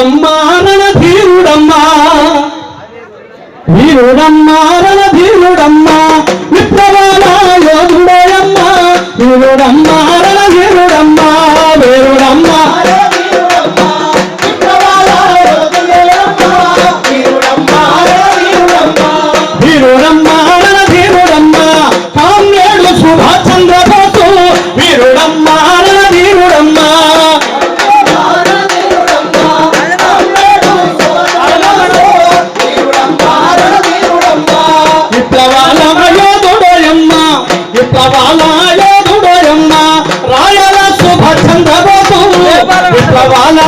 వీరుడమ్మా రణధీరుడమ్మా. వీరుడమ్మా రణధీరుడమ్మా. విప్లవాల యోధుడమ్మా వీరుడమ్మా సుభాష్ చంద్రబోసు విప్లవాల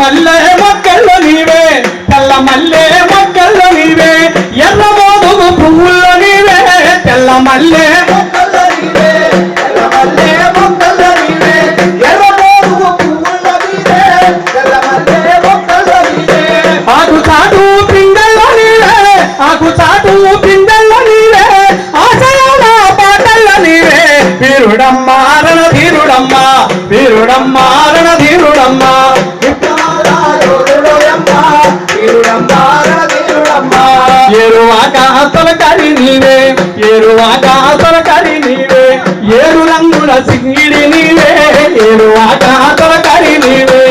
మల్లె మొక్కల్లో నీవే తెల్ల మల్లె మొక్కల్లో నీవే ఎర్ర మోదుగు పువ్వుల్లో నీవే తెల్ల మల్లె ఆకు చాటు పిందెల్లో నీవే ఆకు చాటు పిందెల్లో నీవే ఆశయాల పాటల్లో నీవే. వీరుడమ్మా రణధీరుడమ్మా వీరుడమ్మా రణధీరుడమ్మా ఏరువాక తొలకరి నీవే ఏరువాక తొలకరి నీవే ఏడు రంగుల సింగిడి నీవే ఏరువాక తొలకరి నీవే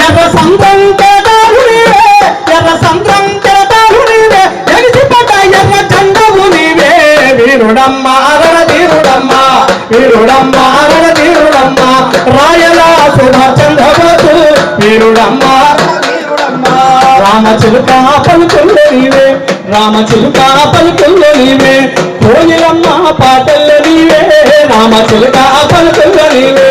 ఎర్ర సంద్రం కేటాలు నీవే ఎర్ర సంద్రం కేటాలు నీవే ఎర్ర వీరుడమ్మా వీరుడమ్మా రాయల సుభాష్ చంద్రబోసు వీరుడమ్మా పలుకుల్లో నీవే రామచిలుక పలుకుల్లో నీవే కోయిలమ్మ పాటల్లో నీవే రామచిలుక పలుకుల్లో నీవే.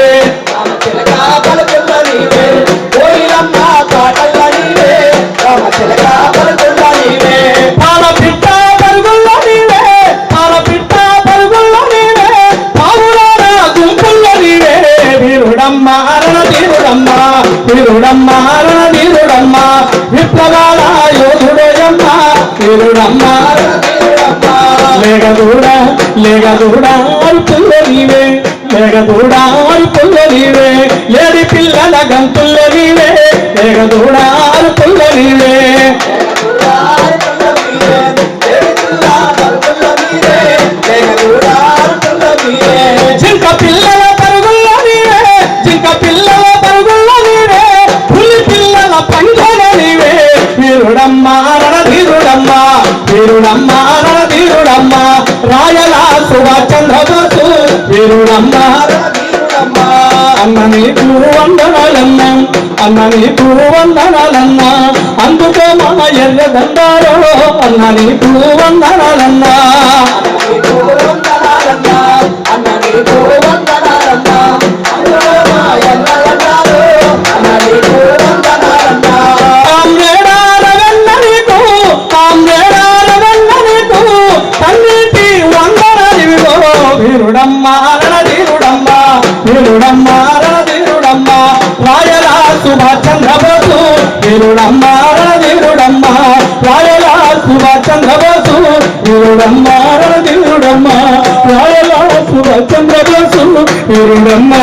వీరుడమ్మ రణధీరుడమ్మ విప్లవాల యోధుడేయమ్మ వీరుడమ్మ లేగదూడ లేగదూడ అరుపుల్ల నీవే లేగదూడ అరుపుల్ల నీవే ఏడి పిల్లల గంతుల్ల నీవే లేగదూడ అరుపుల్ల నీవే జింక పిల్లల వీరుడమ్మ రణధీరుడమ్మ వీరుడమ్మ రణధీరుడమ్మ రాయల సుభాష్ చంద్రబోసు వీరుడమ్మ అన్న నీకు వందనాలన్న అన్న నీకు వందనాలన్న అందుకో మా ఎర్ర దండారో అన్న నీకు వందనాలన్నా వీరుడమ్మ రణధీరుడమ్మ రాయలా సుభాష్ చంద్రబోసు వీరుడమ్మ రణధీరుడమ్మ రాయలా సుభాష్ చంద్రబోసు వీరుడమ్మ రణధీరుడమ్మ రాయలా సుభాష్ చంద్రబోసు వీరుడమ్మ